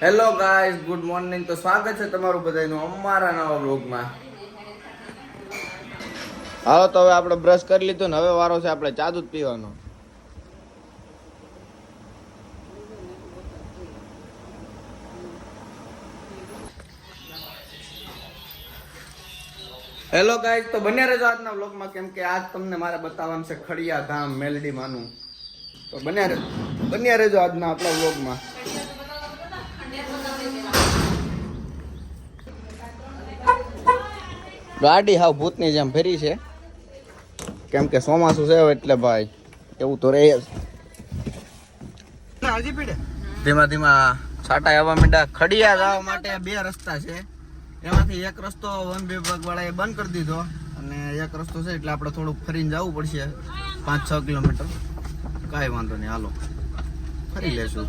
Hello guys good morning તો સ્વાગત છે તમારું બધાનું અમારા નવા બ્લોગમાં હાલો તો હવે આપણે બ્રશ કરી લીધું ને હવે વારો છે આપણે ચા દૂધ પીવાનો. હેલો ગાઈસ તો બન્યા રહેજો આજના બ્લોગમાં કેમ કે આજ તમને મારે બતાવવાનું છે ખડિયા ધામ મેલડી માનું. તો બન્યા રહેજો. બન્યા રહેજો આજના આપણા વ્લોગમાં. ગાડી હાવ ભૂતની જેમ ફેરી છે. કેમ કે ચોમાસું છે એટલે ભાઈ એવું તો રહે જ. ધીમા ધીમા છાંટા આવવા માંડ્યા ખડિયા જવા માટે બે રસ્તા છે. એમાંથી એક રસ્તો વન વિભાગ વાળાએ બંધ કરી દીધો અને એક રસ્તો છે એટલે આપણે થોડુંક ફરીને જવું પડશે પાંચ છ કિલોમીટર. કાંઈ વાંધો નહીં હાલો. ફરી લેશું.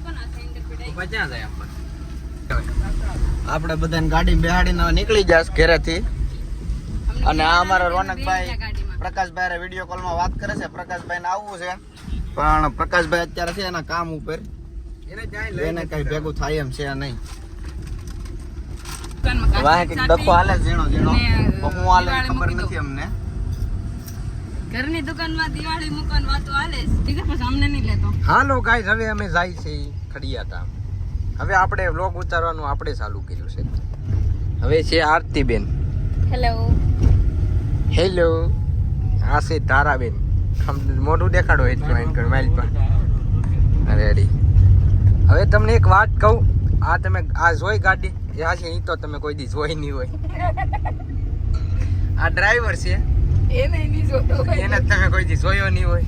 આપણે? બધાને ગાડી બેહાડીને નીકળી જાશ ઘરેથી. અને આ અમારા રોનકભાઈ પ્રકાશભાઈ વીડિયો કોલમાં વાત કરે છે. પ્રકાશભાઈ આવવું છે. પણ પ્રકાશભાઈ અત્યારે છે એના કામ ઉપર. એને કઈ ભેગું થાય એમ છે નહીં. વાહ કંઈક ડખો હાલે ઝીણો ઝીણો હું હાલે ખબર નથી અમને. ઘરની દુકાનમાં દિવાળી મૂકવાની વાતો હાલે ઠીક છે પછી અમને નહીં લેતો. હાલો ગાઈસ હવે અમે જાય છે ખડિયા ધામ હવે આપણે વ્લોગ ઉતારવાનું આપણે ચાલુ કર્યું છે. હવે છે આરતી બેન હેલો હેલો આ છે તારાબેન બેન મોઢું દેખાડો એટલું જોઈન કર માઇલ પર. રેડી હવે તમને એક વાત કહું આ તમે આ જોઈ ગાડી એ આ છે ઈ તો તમે કોઈ દી જોઈ નહીં હોય. આ ડ્રાઈવર છે. એને નહીં જોતો એને તમે કોઈ દી જોયો નહીં હોય.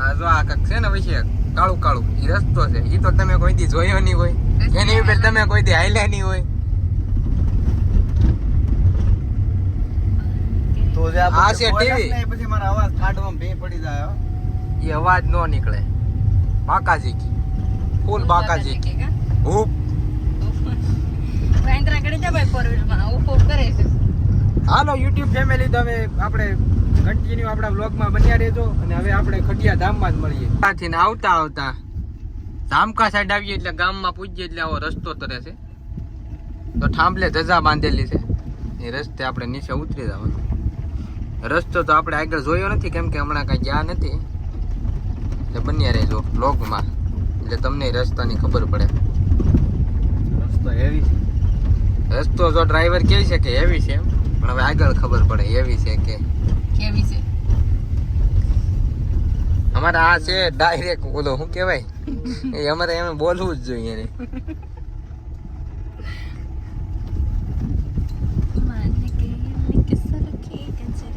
આ જો આ કક છે ને વિશે કાળું કાળું એ રસ્તો છે. એ તો તમે કોઈ દી જોયો નહીં હોય. એની ઉપર તમે કોઈ દી હાલ્યા નહીં હોય. તો જે આ છે નહીં, પછી મારા અવાજ ફાટવામાં ભે પડી જાય એ અવાજ નો નીકળે. બાકાજી કી. ફૂલ બાકાજી કી હું ભાઈ ફોર વ્હીલમાં ઊભો કરે છે. હાલો યુટ્યુબ ફેમિલી તો હવે આપણે કન્ટિન્યુ આપણા વ્લોગમાં બન્યા રહેજો અને હવે આપણે ખટિયા ધામમાં જ મળીએ. ત્યાંથી આવતા આવતા ધામકા સાઈડ આવીએ એટલે ગામમાં પૂજીએ એટલે આવો રસ્તો તરે છે. તો થાંભલે ધજા બાંધેલી છે. એ રસ્તે આપણે નીચે ઉતરી જવાનું. રસ્તો તો આપણે આગળ જોયો નથી કેમ કે હમણાં કાંઈ ગયા નથી. એટલે બન્યા રહેજો વ્લોગમાં એટલે તમને રસ્તાની ખબર પડે. રસ્તો હેવી છે. રસ્તો જો ડ્રાઈવર કહે છે કે એવી છે પણ હવે આગળ ખબર પડે એવી છે કે? કેવી છે? અમારે આ છે ડાયરેક્ટ ઓલો શું કહેવાય? એ અમારે એમ બોલવું જ જોઈએ એને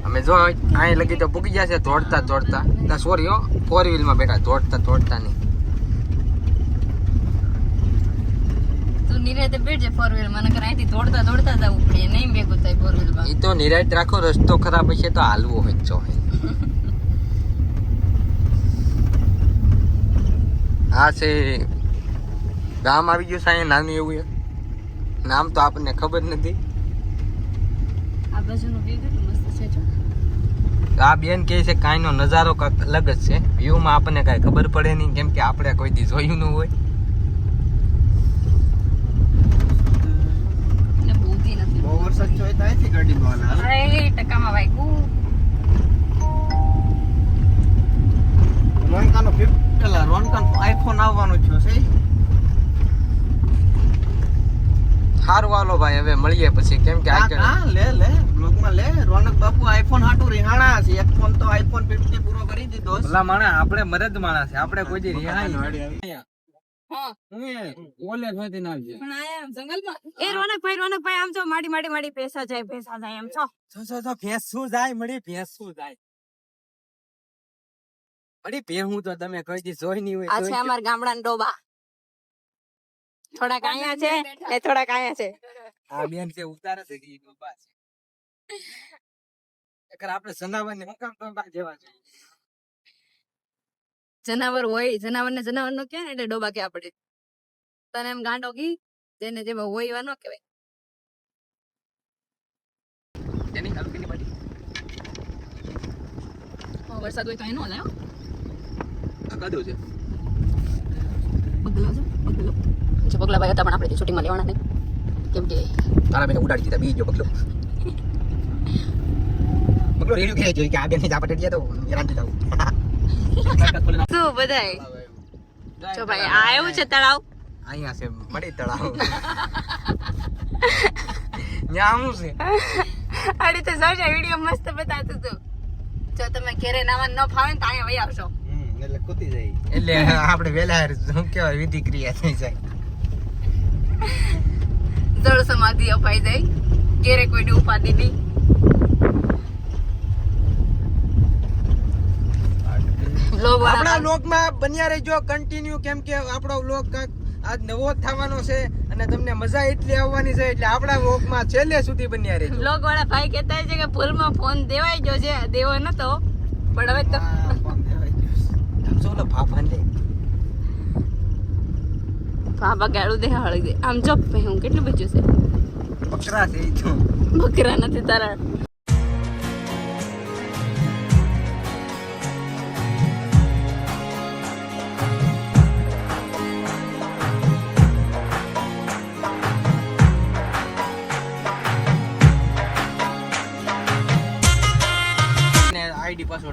અમે જો અહીં લગી તો પૂકી જશે દોડતા દોડતા ના સોરી હો ફોર વ્હીલમાં બેઠા દોડતા દોડતા નહીં. તું નિરાતે બેઠજે ફોર વ્હીલમાં નકર અહીંથી દોડતા દોડતા જવું પડે નહીં ભેગું થાય ફોર વ્હીલમાં એ તો નિરાત રાખો રસ્તો ખરાબ હશે તો હાલવું હોય જો હા છે ગામ આવી ગયું સાંઈ નાનું એવું એ નામ તો આપણને ખબર નથી. આ બાજુનું વ્યૂ કેટલું મસ્ત છે જો. આ બેન કહે છે કાંઈનો નજારો કાંઈક અલગ જ છે. વ્યૂમાં આપણને કાંઈ ખબર પડે નહીં કેમ કે આપણે કોઈ દી જોયું ન હોય એટલે બુદ્ધિ નથી બહુ તો અહીંથી ગાડી બહાર અરે ટકામાં વાગ્યું રોનકાનો પેલા રોનકાનો આઈફોન આવવાનો થયો છે. સારું વાલો ભાઈ હવે મળીએ પછી. કેમ કે હા, આગળ હા, લે લે બ્લોગમાં લે. રોનક બાપુ આઈફોન હાટુ રિહાણા છે. એક ફોન તો આઈફોન 50 પૂરો કરી દીધો. ભલા માણસ આપણે મરદ માણસ છે. આપણે કોઈ રિહાઈ થોડાક અહીંયા છે એ થોડાક અહીંયા છે. આ બેન છે ઉતારે છે ડોબા છે. એકર આપણે સનાવર ને મુકામ ડોબા જેવા છે? જનાવર હોય જનાવર ને જનાવર નો કહેવાય ને એટલે ડોબા કે આપણે તને એમ ગાંડો કી જેને જેમાં હોય એવા નો કહેવાય. તેની વરસાદ હોય તો એનો લાયો છે. છે પગલો જે પગલા ભાઈ હતા પણ આપણે શૂટિંગમાં લેવાના નહીં. કેમ કે તારા બેને ઉડાડી દીધા બીજો બગલો. બગલો રેડિયો કહે જોઈ કે આ બેન જા પટેટ તો હેરાન થઈ જાવ શું બધાય. જો ભાઈ આ એવું છે તળાવ? અહીંયા છે મળી તળાવ. ન્યા શું છે? અરે તો સર વીડિયો મસ્ત બતાવતું તું. જો તમે ઘેરે નાવા ન ફાવે ને તો અહીંયા વહી આવશો એટલે કૂતી જાય. એટલે આપણે વેલા શું કહેવાય વિધિ ક્રિયા થઈ જાય. જળ સમાધિ અપાઈ જાય. ઘેરે કોઈને ઉપાધિ નહીં લોગ આપણા લોકમાં બન્યા રહેજો કન્ટિન્યુ કેમ કે આપણો લોક કાંક આજ નવો થવાનો છે અને તમને મજા એટલી આવવાની છે એટલે આપણા લોકમાં છેલ્લે સુધી બન્યા રહેજો. લોક વાળા ભાઈ કહેતા છે કે ભૂલમાં ફોન દેવાઈ ગયો છે દેવો નતો પણ હવે તો ચોલો ફાફા લે ફાફા ગાળું દે હળી દે. આમ જો હું કેટલું બચ્યું છે? બકરા છે બકરા નથી તારા.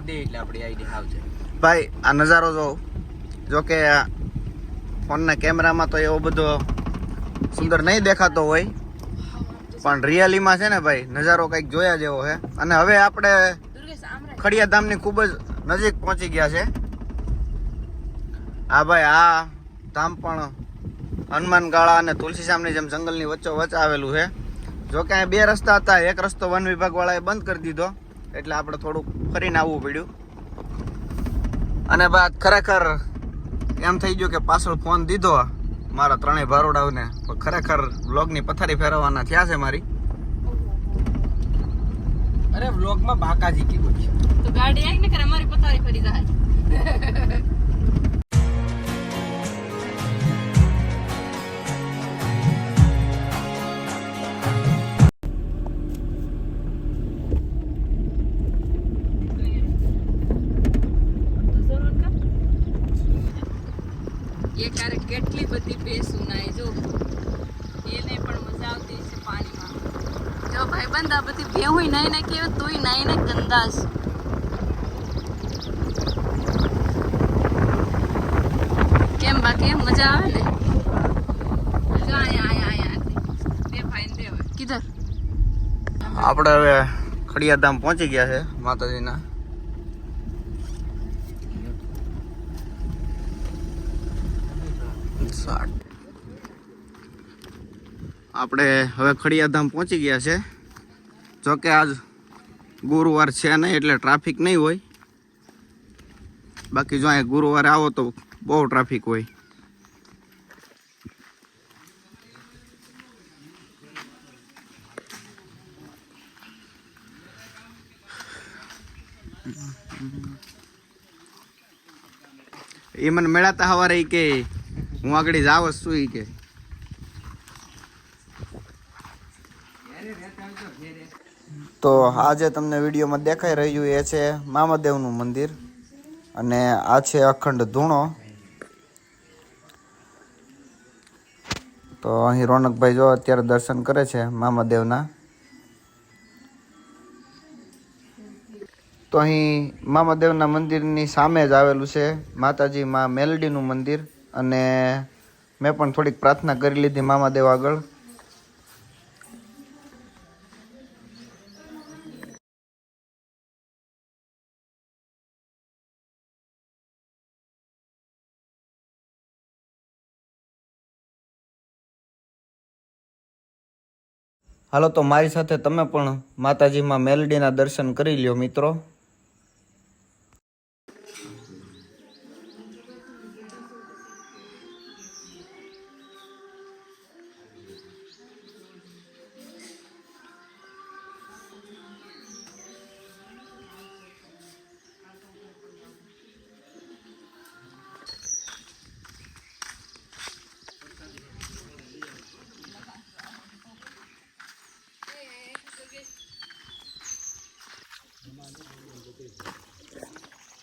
દે એટલે આપણી આઈડી આવશે ભાઈ આ નજારો જો જો કે ફોનના કેમેરામાં તો એવો બધો સુંદર નહીં દેખાતો હોય. પણ રિયાલીમાં છે ને ભાઈ નજારો કંઈક જોયા જેવો છે. અને હવે આપણે ખડિયા ધામની ખૂબ જ નજીક પહોંચી ગયા છે. હા ભાઈ આ ધામ પણ હનુમાન ગાળા અને તુલસીશ્યામની જેમ જંગલની વચ્ચો વચ્ચ આવેલું છે. જો કે અહીં બે રસ્તા હતા. એક રસ્તો વન વિભાગવાળાએ બંધ કરી દીધો. એટલે આપણે થોડુંક ફરીને આવવું પડ્યું. અને બાદ ખરેખર એમ થઈ ગયું કે પાછળ ફોન દીધો મારા ત્રણેય ભારોડાઓને. ખરેખર બ્લોગની પથારી ફેરવવાના થયા છે મારી. અરે વ્લોગમાં બાકાજી કીધું છે. તો ગાડી આવી ને અમારી પથારી ફરી જાય. બધી નહીં ને કેવું હોય નહીં ને ગંદાસ. કેમ બાકી મજા આવે ને? કિધર આપણે હવે ખડિયા ધામ પહોંચી ગયા છે માતાજીના. આપણે હવે ખડિયા ધામ પહોંચી ગયા છે. જો કે આજ ગુરુવાર છે નહીં એટલે ટ્રાફિક નહીં હોય. બાકી જો અહીંયા ગુરુવારે આવો તો બહુ ટ્રાફિક હોય. એ મને મેળાતા હવારે કે હું આગળ જાવ છું કે. તો આ જે તમને વિડીયોમાં દેખાઈ રહ્યું એ છે મામાદેવનું મંદિર અને આ છે અખંડ ધૂણો. તો અહીં રોનકભાઈ જો અત્યારે દર્શન કરે છે મામાદેવના. તો અહીં મામાદેવના મંદિરની સામે જ આવેલું છે માતાજી માં મેલડીનું મંદિર અને મેં પણ થોડીક પ્રાર્થના કરી લીધી મામાદેવ આગળ. હાલો તો મારી સાથે તમે પણ માતાજીમાં મેલડીના દર્શન કરી લ્યો મિત્રો.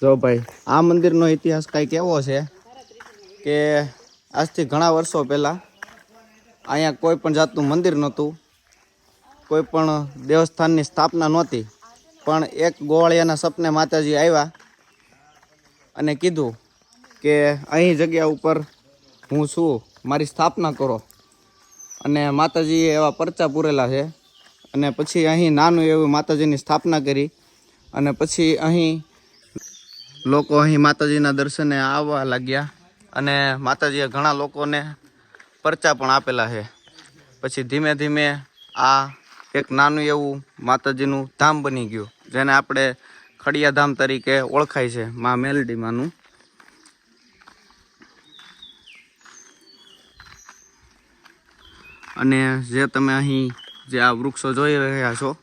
જો ભાઈ, આ મંદિરનો ઇતિહાસ કંઈક એવો છે કે આજથી ઘણા વર્ષો પહેલાં અહીંયા કોઈ પણ જાતનું મંદિર નહોતું, કોઈ પણ દેવસ્થાનની સ્થાપના નહોતી, પણ એક ગોવાળિયાના સપને માતાજી આવ્યા અને કીધું કે અહીં જગ્યા ઉપર હું છું, મારી સ્થાપના કરો. અને માતાજીએ એવા પરચા પૂરેલા છે. અને પછી અહીં નાનું એવું માતાજીની સ્થાપના કરી અને પછી અહીં લોકો અહીં માતાજીના દર્શને આવવા લાગ્યા અને માતાજીએ ઘણા લોકોને પરચા પણ આપેલા છે. પછી ધીમે ધીમે આ એક નાનું એવું માતાજીનું ધામ બની ગયું, જેને આપણે ખડિયા ધામ તરીકે ઓળખાય છે, મા મેલડી માનું. અને જે તમે અહીં જે આ વૃક્ષો જોઈ રહ્યા છો,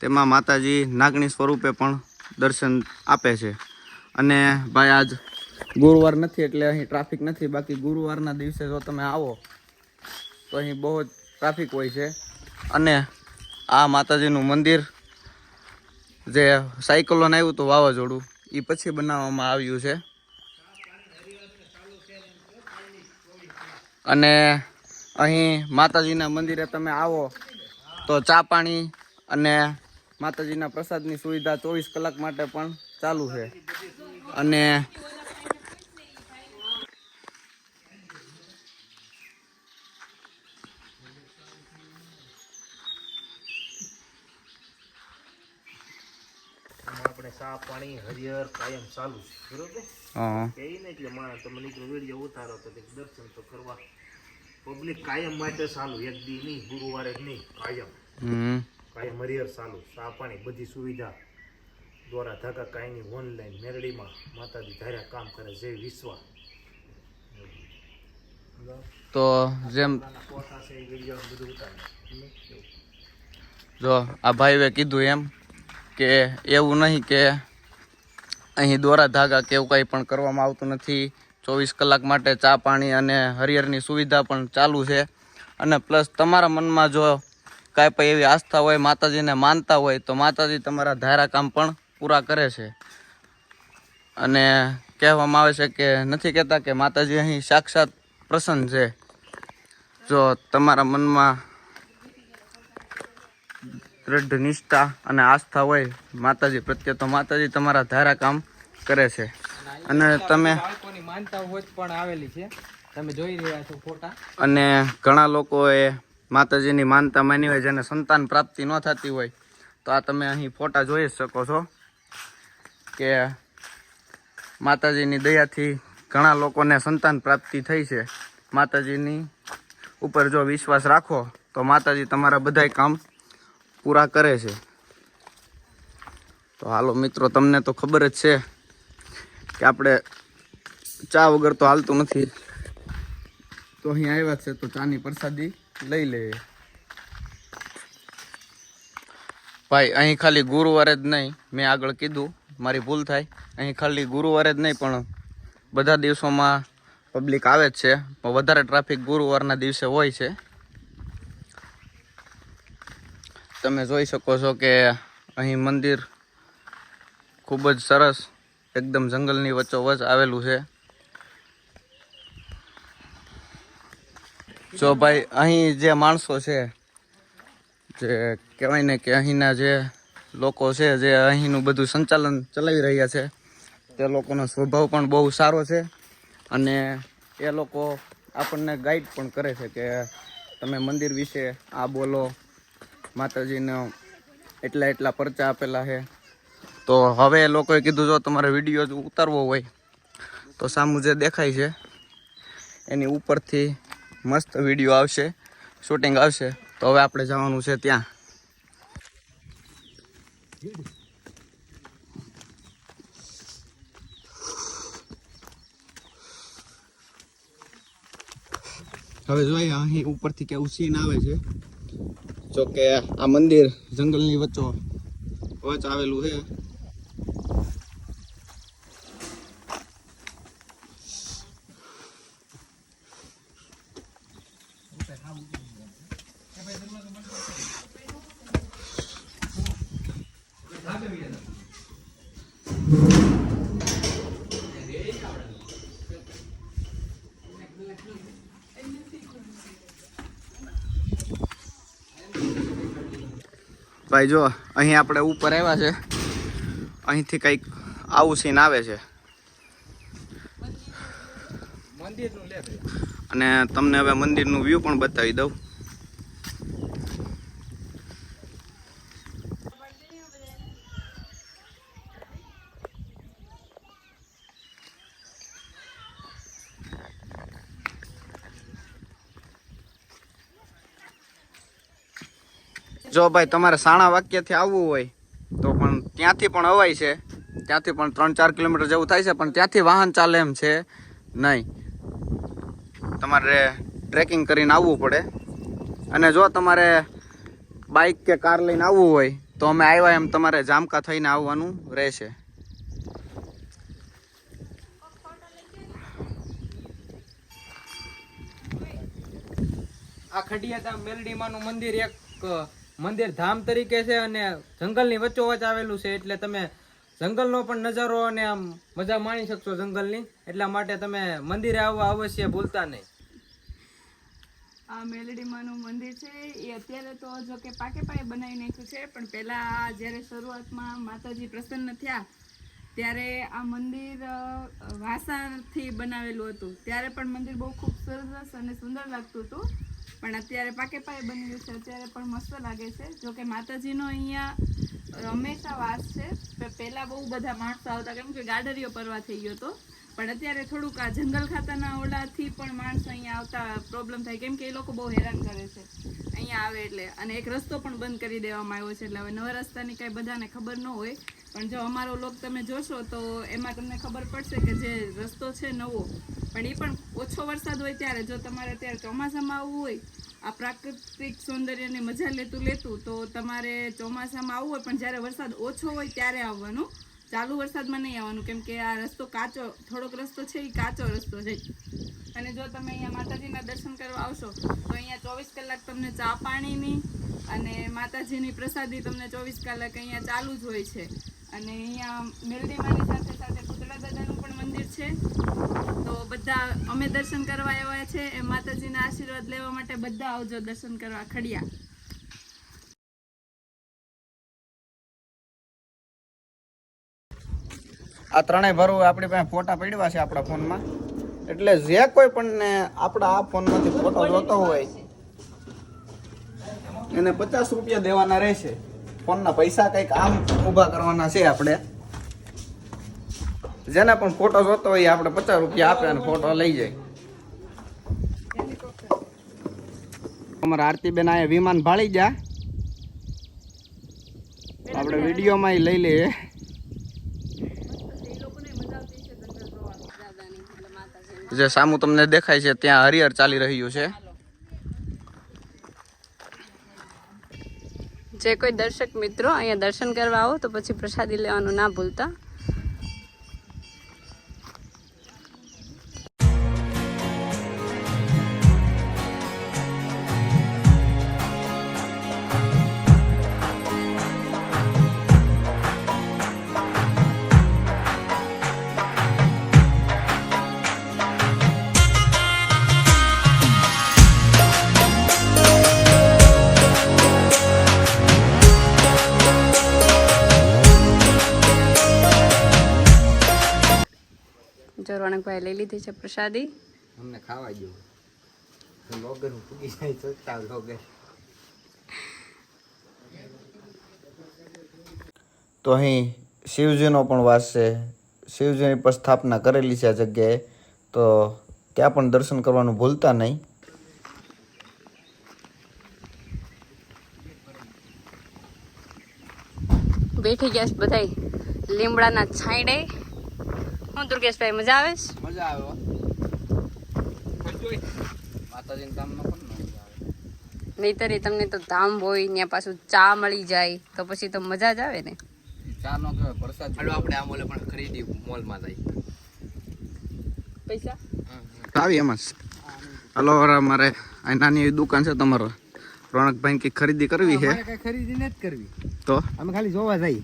તેમાં માતાજી નાગણી સ્વરૂપે પણ દર્શન આપે છે. અને ભાઈ આજ ગુરુવાર નથી એટલે અહીં ટ્રાફિક નથી. બાકી ગુરુવારના દિવસે જો તમે આવો, તો અહીં બહુ જ ટ્રાફિક હોય છે. અને આ માતાજીનું મંદિર જે સાયકલોને આવ્યું હતું વાવાઝોડું એ પછી બનાવવામાં આવ્યું છે. અને અહીં માતાજીના મંદિરે તમે આવો, તો ચા પાણી અને માતાજીના પ્રસાદની સુવિધા ચોવીસ કલાક માટે પણ ચાલુ છે. અને ચા પાણી હરિહર કાયમ ચાલુ છે બરોબર? હા. ને એટલે માણસ તમે નીકળો વીડિયો ઉતારો તો દર્શન તો કરવા. પબ્લિક કાયમ માટે ચાલુ એક દી નહીં ગુરુવારે જ નહીં કાયમ. કાયમ હરિહર ચાલુ ચા પાણી બધી સુવિધા. દ્વારા ધાકા કાંઈ ઓનલાઈન મેરડીમાં માતાજી ધાર્યા કામ કરે જય વિશ્વા તો જેમ જો આ ભાઈએ કીધું એમ કે એવું નહીં કે અહીં દોરા ધાગા કે એવું કંઈ પણ કરવામાં આવતું નથી. ચોવીસ કલાક માટે ચા પાણી અને હરિયરની સુવિધા પણ ચાલુ છે. અને પ્લસ તમારા મનમાં જો કાંઈ પણ એવી આસ્થા હોય, માતાજીને માનતા હોય, તો માતાજી તમારા ધારા કામ પણ પૂરા કરે છે. અને કહેવામાં આવે છે કે નથી કહેતા કે માતાજી અહીં સાક્ષાત પ્રસન્ન છે. જો તમારા મનમાં દૃઢ નિષ્ઠા અને આસ્થા હોય માતાજી પ્રત્યે, તો માતાજી તમારા ધારા કામ કરે છે. અને તમે માનતા પણ આવેલી છે તમે અને ઘણા લોકોએ માતાજીની માનતા માની હોય, જેને સંતાન પ્રાપ્તિ ન થતી હોય, તો આ તમે અહીં ફોટા જોઈ શકો છો. કે માતાજીની દયાથી ઘણા લોકોને સંતાન પ્રાપ્તિ થઈ છે. માતાજીની ઉપર જો વિશ્વાસ રાખો, તો માતાજી તમારા બધાય કામ પૂરા કરે છે. તો હાલો મિત્રો, તમને તો ખબર જ છે કે આપણે ચા વગર તો હાલતું નથી. તો અહીં આવ્યા છે, તો ચાની પ્રસાદી લઈ લઈએ. ભાઈ, અહીં ખાલી ગુરુવારે જ નહીં, મેં આગળ કીધું. મારી ભૂલ થાય. અહીં ખાલી ગુરુવારે જ નહીં, પણ બધા દિવસોમાં પબ્લિક આવે જ છે. વધારે ટ્રાફિક ગુરુવારના દિવસે હોય છે. તમે જોઈ શકો છો કે અહીં મંદિર ખૂબ જ સરસ, એકદમ જંગલની વચ્ચોવચ આવેલું છે. જો ભાઈ, અહીં જે માણસો છે, જે કહેવાય ને કે અહીંના જે લોકો છે જે અહીંનું બધું સંચાલન ચલાવી રહ્યા છે. તે લોકોનો સ્વભાવ પણ બહુ સારો છે અને એ લોકો આપણને ગાઈડ પણ કરે છે કે તમે મંદિર વિશે આ બોલો, માતાજીનો એટલા એટલા પરચા આપેલા છે. તો હવે લોકોએ કીધું, જો તમારે વીડિયો ઉતારવો હોય તો સામું જે દેખાય છે, એની ઉપરથી મસ્ત વીડિયો આવશે, શૂટિંગ આવશે. તો હવે આપણે જવાનું છે ત્યાં. હવે જોઈએ અહીં ઉપરથી કેવું સીન આવે છે, જો કે આ મંદિર જંગલની વચ્ચો વચ આવેલું છે. ભાઈ જો અહીં આપણે ઉપર આવ્યા છે. અહીંથી કંઈક આવું સીન આવે છે. અને તમને હવે મંદિરનું વ્યૂ પણ બતાવી દઉં. જો ભાઈ તમારે સાણા વાક્યથી આવવું હોય, તો પણ ત્યાંથી પણ અવાય છે. ત્યાંથી પણ ત્રણ ચાર કિલોમીટર જેવું થાય છે, પણ ત્યાંથી વાહન ચાલે એમ છે. નહીં. તમારે ટ્રેકિંગ કરીને આવવું પડે. અને જો તમારે બાઇક કે કાર લઈને આવવું હોય, તો અમે આવ્યા એમ તમારે જામકા થઈને આવવાનું રહેશે. આ ખડિયાતા મેલડીમાનું મંદિર એક મંદિર ધામ તરીકે છે અને જંગલની વચ્ચોવચ આવેલું છે એટલે તમે જંગલનો પણ નજારો અને આમ મજા માણી શકશો જંગલની. એટલા માટે તમે મંદિરે આવવા અવશ્ય ભૂલતા નહીં. આ મેલડીમાનું મંદિર છે. એ અત્યારે તો જો કે પાકે પાયે બનાવી નાખ્યું છે. પણ પહેલાં જ્યારે શરૂઆતમાં માતાજી પ્રસન્ન થયા, ત્યારે આ મંદિર વાસણથી બનાવેલું હતું. ત્યારે પણ મંદિર બહુ ખૂબ સરસ અને સુંદર લાગતું હતું. પણ અત્યારે પાકે પાયે બની ગયું છે. અત્યારે પણ મસ્ત લાગે છે. જો કે માતાજીનો અહીંયા હંમેશા વાસ છે. પહેલાં બહુ બધા માણસો આવતા, કેમ કે ગાડરીઓ પરવા થઈ ગયો હતો. પણ અત્યારે થોડુંક આ જંગલ ખાતાના ઓલાથી પણ માણસો અહીંયા આવતા પ્રોબ્લેમ થાય. કેમ કે એ લોકો બહુ હેરાન કરે છે. અહીંયા આવે એટલે. અને એક રસ્તો પણ બંધ કરી દેવામાં આવ્યો છે. એટલે હવે નવા રસ્તાની કાંઈ બધાને ખબર ન હોય. પણ જો અમારો લોક તમે જોશો તો એમાં તમને ખબર પડશે કે જે રસ્તો છે નવો પણ એ પણ ઓછો વરસાદ હોય ત્યારે જો તમારે અત્યારે ચોમાસામાં આવવું હોય, આ પ્રાકૃતિક સૌંદર્યની મજા લેતું લેતું, તો તમારે ચોમાસામાં આવવું હોય, પણ જ્યારે વરસાદ ઓછો હોય ત્યારે આવવાનું. ચાલુ વરસાદમાં નહીં આવવાનું, કેમ કે આ રસ્તો કાચો, થોડોક રસ્તો છે એ કાચો રસ્તો છે. અને જો તમે અહીંયા માતાજીના દર્શન કરવા આવશો, તો અહીંયા ચોવીસ કલાક તમને ચા પાણીની અને માતાજીની પ્રસાદી તમને ચોવીસ કલાક અહીંયા ચાલુ જ હોય છે. અને અહીંયા મેલડીમાની સાથે સાથે પુતળા દાદાનું પણ મંદિર છે. તો બધા અમે દર્શન કરવા આવ્યા છે. એ માતાજીના આશીર્વાદ લેવા માટે બધા આવજો દર્શન કરવા ખડિયા. આ ત્રણેય ભરવું આપણી પાસે ફોટા પડ્યા છે આપણા ફોનમાં. એટલે જે કોઈ પણ ને આપણા આ ફોનમાંથી ફોટો જોતો હોય, એને પચાસ રૂપિયા દેવાના રહેશે. ફોનના પૈસા કંઈક આમ ઊભા કરવાના છે આપણે. જેને પણ ફોટો જોતો હોય આપણે પચાસ રૂપિયા આપે અને ફોટો લઈ જાય. અમારા આરતીબેન અહીંયા વિમાન ભાળી ગયા. આપણે વિડીયોમાં લઈ લઈએ. જે સામું તમને દેખાય છે, ત્યાં હરિહર ચાલી રહ્યું છે. જે કોઈ દર્શક મિત્રો અહીંયા દર્શન કરવા આવો તો પછી પ્રસાદી લેવાનું ના ભૂલતા. છે પ્રસાદી? અમને ખાવા જેવું લોગર હું પૂગી જાય ચડતા લોગર. તો અહીં શિવજીનો પણ વાસ છે. શિવજીની પણ સ્થાપના કરેલી છે આ જગ્યાએ. તો ત્યાં પણ દર્શન કરવાનું ભૂલતા નહીં. બેઠી ગયા બધા બધાય લીમડાના છાંયડે. હું દુર્ગેશભાઈ મજા આવે છે? મજા આવે હો. માતાજીના ધામમાં પણ મજા આવે. નહીતર તમને તો ધામ હોય ત્યાં પાછું ચા મળી જાય તો પછી તો મજા જ આવે ને. ચા નો કહેવાય પ્રસાદ ચાલો આપણે આ મોલે પણ ખરીદી મોલમાં જઈ. પૈસા? આવી એમાં હલો મારે અહીં નાની એવી દુકાન છે તમારો. રોનકભાઈ કઈ ખરીદી કરવી છે? ખરીદી નથી કરવી. તો? અમે ખાલી જોવા જઈએ.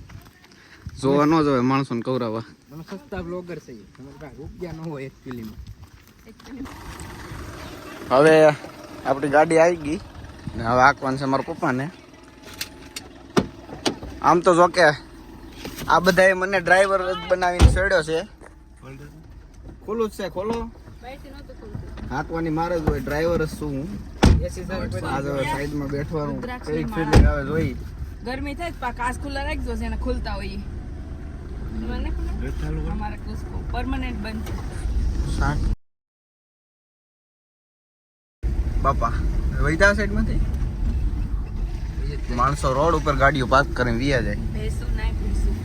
જોવા ન જોવે માણસોને કવરાવા. અમે સસ્તા બ્લોગર છીએ રૂપિયા ન હોય એકચ્યુઅલીમાં હવે આપણી ગાડી આવી ગઈ. ને હવે આંકવાનું છે મારા પપ્પાને. આમ તો જો કે આ બધાએ મને ડ્રાઈવર જ બનાવીને ચડ્યો છે. ખોલું જ છે ખોલો. હાંકવાની મારે જ હોય ડ્રાઈવર જ છું હું. એસી. સાઈડમાં બેઠવાનું કઈ ફિલિંગ આવે જોઈ. ગરમી થાય કાચ ખુલ્લા રાખજો જેને ખુલતા હોય? અમારે કુસકો પરમનન્ટ બંધ શાક બાપા વૈધા સાઈડમાંથી માણસો રોડ ઉપર ગાડીઓ પાર્ક કરીને વિયા જાય. ભેંસું ભેંસું.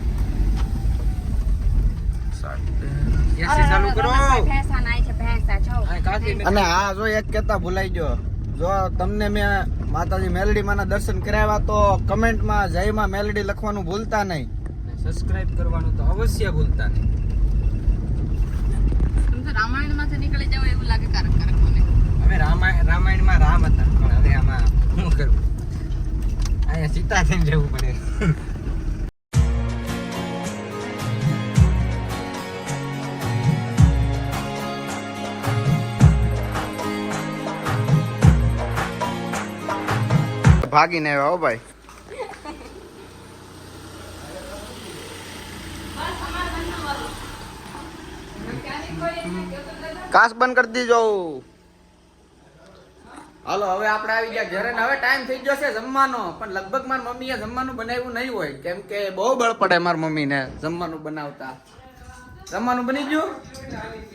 અને આ જો એક કેતા ભૂલાઈ ગયો. જો તમને મેં માતાજી મેલડી માના દર્શન કરાવ્યા તો કમેન્ટમાં જયમાં મેલડી લખવાનું ભૂલતા નહીં. સબસ્ક્રાઇબ કરવાનું તો અવશ્ય ભૂલતા નહીં. રામાયણમાંથી નીકળી જાવ એવું લાગે કારક કારક મને. હવે રામાયણ રામાયણમાં રામ હતા પણ હવે આમાં શું કરવું? અહીંયા સીતા થઈને જવું પડે. ભાગીને આવ્યા હો ભાઈ. કાસ બંધ કરી દીજો. હાલો હવે આપણે આવી ગયા ઘરે ને હવે ટાઈમ થઈ ગયો છે જમવાનો. પણ લગભગ મારી મમ્મીએ જમવાનું બનાવ્યું નહીં હોય. કેમ કે બહુ બળ પડે મારી મમ્મીને જમવાનું બનાવતા. જમવાનું બની ગયું?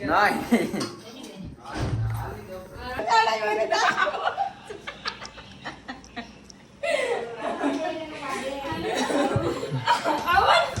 નહીં. મોકલો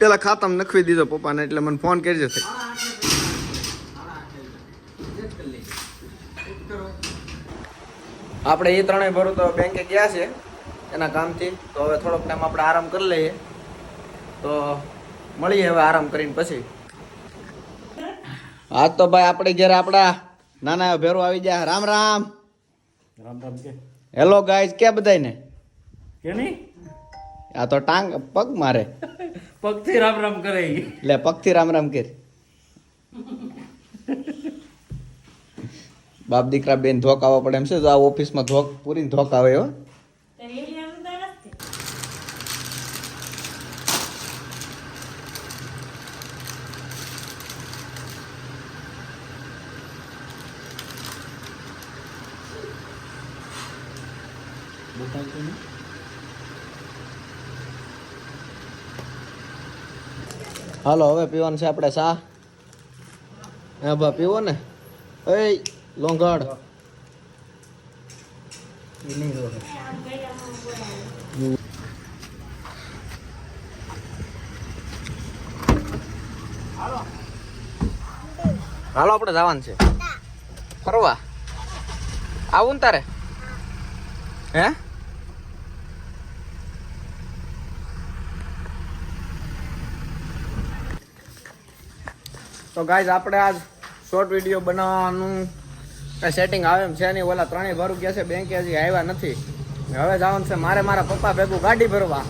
પેલા ખાતામાં નખવી દીધો પપ્પાને એટલે મને ફોન કરી જશે આપણે એ ત્રણેય ભરું તો બેંકે ગયા છે એના કામથી. તો હવે થોડોક ટાઈમ આપણે આરામ કરી લઈએ. તો મળીએ હવે આરામ કરીને પછી. હા તો ભાઈ આપણે ઘેર આપણા નાના એવા ભેરો આવી ગયા. રામ રામ. રામ રામ કે. હેલો ગાઈઝ કે બધાને કે નહીં? આ તો ટાંગ પગ મારે. પગથી રામ રામ કરે. એટલે પગથી રામ રામ કરી. બાપ દીકરા બેન ધોક આવવા પડે એમ છે તો આ ઓફિસમાં ધોક પૂરી ધોક આવે હો. હાલો, હવે પીવાનું છે આપણે ચા. હા, બા, પીવો ને. એ લોંગડ હાલો, આપણે જવાનું છે. ફરવા. આવું ને તારે? હે? તો ગાઈઝ આપણે આજ શોર્ટ વીડિયો બનાવવાનું સેટિંગ આવે એમ છે નહીં. ઓલા ત્રણેય ભરું ગયા છે બેંકે હજી આવ્યા નથી. હવે જવાનું છે, મારે મારા પપ્પા ભેગું ગાડી ભરવા.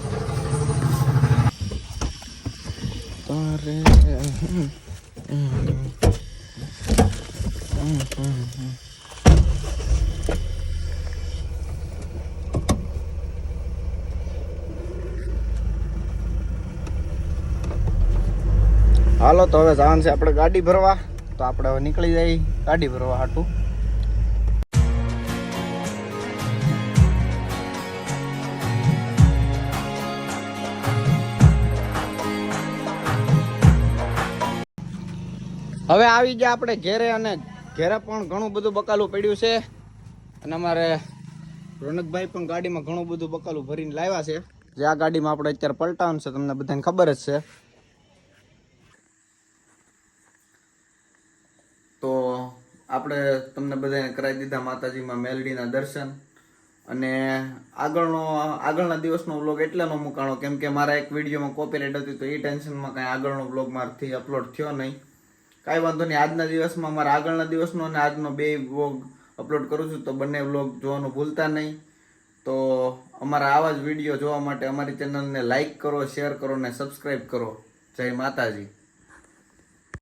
હાલો, તો હવે જવાનું છે આપણે ગાડી ભરવા. તો આપણે હવે નીકળી જઈએ ગાડી ભરવા હાટું. હવે આવી ગયા આપણે ઘેરે અને ઘેરે પણ ઘણું બધું બકાલું પડ્યું છે. અને અમારે રોનકભાઈ પણ ગાડીમાં ઘણું બધું બકાલું ભરીને લાવ્યા છે. જે આ ગાડીમાં આપણે અત્યારે પલટાવવાનું છે, તમને બધાને ખબર જ છે. તો આપણે તમને બધાને કરાવી દીધા માતાજીમાં મેલડીના દર્શન. અને આગળનો, આગળના દિવસનો વ્લોગ એટલાનો મુકાણો, કેમ કે મારા એક વિડીયોમાં કોપીરાઇટ હતી તો એ ટેન્શનમાં કાંઈ આગળનો વ્લોગ મારથી અપલોડ થયો નહીં. કાંઈ વાંધો નહીં, આજના દિવસમાં મારા આગળના દિવસનો અને આજનો બે વ્લોગ અપલોડ કરું છું તો બંને વ્લોગ જોવાનું ભૂલતા નહીં. તો અમારા આવા જ વીડિયો જોવા માટે અમારી ચેનલને લાઇક કરો શેર કરો અને સબસ્ક્રાઈબ કરો. જય માતાજી.